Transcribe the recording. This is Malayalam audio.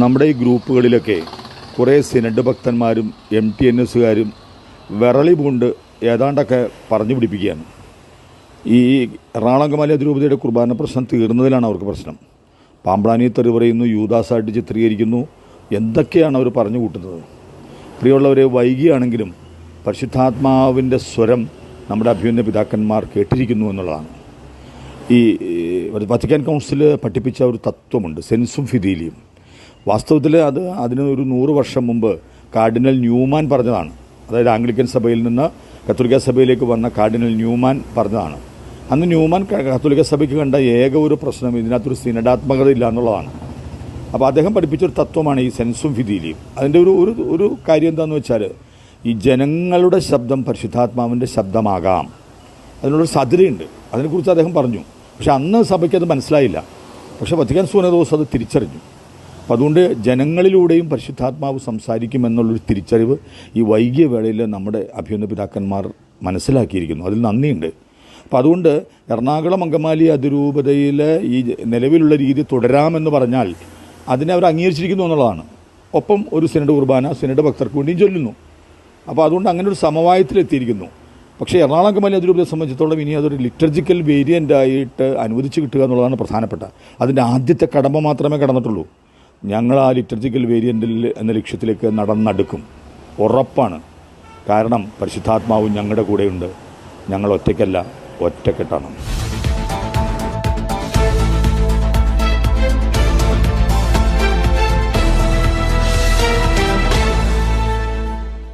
നമ്മുടെ ഈ ഗ്രൂപ്പുകളിലൊക്കെ കുറേ സിനഡ് ഭക്തന്മാരും എം ടി എൻ എസുകാരും വിറളി പൂണ്ട് ഏതാണ്ടൊക്കെ പറഞ്ഞു പിടിപ്പിക്കുകയാണ്. ഈ എറണാകുളം കമാലി അതിരൂപതയുടെ കുർബാന പ്രശ്നം തീർന്നതിലാണ് അവർക്ക് പ്രശ്നം. പാമ്പ്ളാനി തെറി പറയുന്നു യൂദാസായിട്ട് ചിത്രീകരിക്കുന്നു എന്തൊക്കെയാണ് അവർ പറഞ്ഞു കൂട്ടുന്നത്? പ്രിയമുള്ളവരെ വൈകിയാണെങ്കിലും പരിശുദ്ധാത്മാവിന്റെ സ്വരം നമ്മുടെ അഭ്യുന്ന പിതാക്കന്മാർ കേട്ടിരിക്കുന്നു എന്നുള്ളതാണ്. ഈ ഈ വത്തിക്കാൻ കൗൺസിൽ പഠിപ്പിച്ച ഒരു തത്വമുണ്ട് സെൻസും ഫിദീലിയും. വാസ്തവത്തിൽ അത് അതിന് ഒരു നൂറ് വർഷം മുമ്പ് കാർഡിനൽ ന്യൂമാൻ പറഞ്ഞതാണ്. അതായത് ആംഗ്ലിക്കൻ സഭയിൽ നിന്ന് കത്തോലിക്ക സഭയിലേക്ക് വന്ന കാർഡിനൽ ന്യൂമാൻ പറഞ്ഞതാണ്. അന്ന് ന്യൂമാൻ കത്തോലിക്ക സഭയ്ക്ക് കണ്ട ഏക ഒരു പ്രശ്നം ഇതിനകത്തൊരു സിനഡാത്മകത ഇല്ല എന്നുള്ളതാണ്. അപ്പോൾ അദ്ദേഹം പഠിപ്പിച്ചൊരു തത്വമാണ് ഈ സെൻസും ഫിതിയിലിയും അതിന്റെ ഒരു ഒരു ഒരു കാര്യം എന്താണെന്ന് വെച്ചാൽ ഈ ജനങ്ങളുടെ ശബ്ദം പരിശുദ്ധാത്മാവിന്റെ ശബ്ദമാകാം. അതിനുള്ളൊരു സാധ്യതയുണ്ട്. അതിനെക്കുറിച്ച് അദ്ദേഹം പറഞ്ഞു. പക്ഷെ അന്ന് സഭയ്ക്ക് അത് മനസ്സിലായില്ല. പക്ഷേ വത്തിക്കാൻ സൂനദോസ് അത് തിരിച്ചറിഞ്ഞു. അപ്പം അതുകൊണ്ട് ജനങ്ങളിലൂടെയും പരിശുദ്ധാത്മാവ് സംസാരിക്കുമെന്നുള്ളൊരു തിരിച്ചറിവ് ഈ വൈകിയ വേളയിൽ നമ്മുടെ അഭ്യുന്ന പിതാക്കന്മാർ മനസ്സിലാക്കിയിരിക്കുന്നു. അതിൽ നന്ദിയുണ്ട്. അപ്പം അതുകൊണ്ട് എറണാകുളം അങ്കമാലി അതിരൂപതയിൽ ഈ നിലവിലുള്ള രീതി തുടരാമെന്ന് പറഞ്ഞാൽ അതിനെ അവർ അംഗീകരിച്ചിരിക്കുന്നു എന്നുള്ളതാണ്. ഒപ്പം ഒരു സിനഡ് കുർബാന സിനഡ് ഭക്തർക്ക് വേണ്ടിയും ചൊല്ലുന്നു. അപ്പോൾ അതുകൊണ്ട് അങ്ങനെ ഒരു സമവായത്തിലെത്തിയിരിക്കുന്നു. പക്ഷേ എറണാകുളം അങ്കമാലി അതിരൂപതയെ സംബന്ധിച്ചിടത്തോളം ഇനി അതൊരു ലിറ്റർജിക്കൽ വേരിയന്റായിട്ട് അനുവദിച്ച് കിട്ടുക എന്നുള്ളതാണ് പ്രധാനപ്പെട്ട. അതിന്റെ ആദ്യത്തെ കടമ്പ മാത്രമേ കടന്നിട്ടുള്ളൂ. ഞങ്ങൾ ആ ലിറ്റർജിക്കൽ വേരിയന്റിൽ എന്ന ലക്ഷ്യത്തിലേക്ക് നടന്നടുക്കും. ഉറപ്പാണ്. കാരണം പരിശുദ്ധാത്മാവും ഞങ്ങളുടെ കൂടെയുണ്ട്. ഞങ്ങൾ ഒറ്റയ്ക്കല്ല ഒറ്റക്കെട്ടാണ്.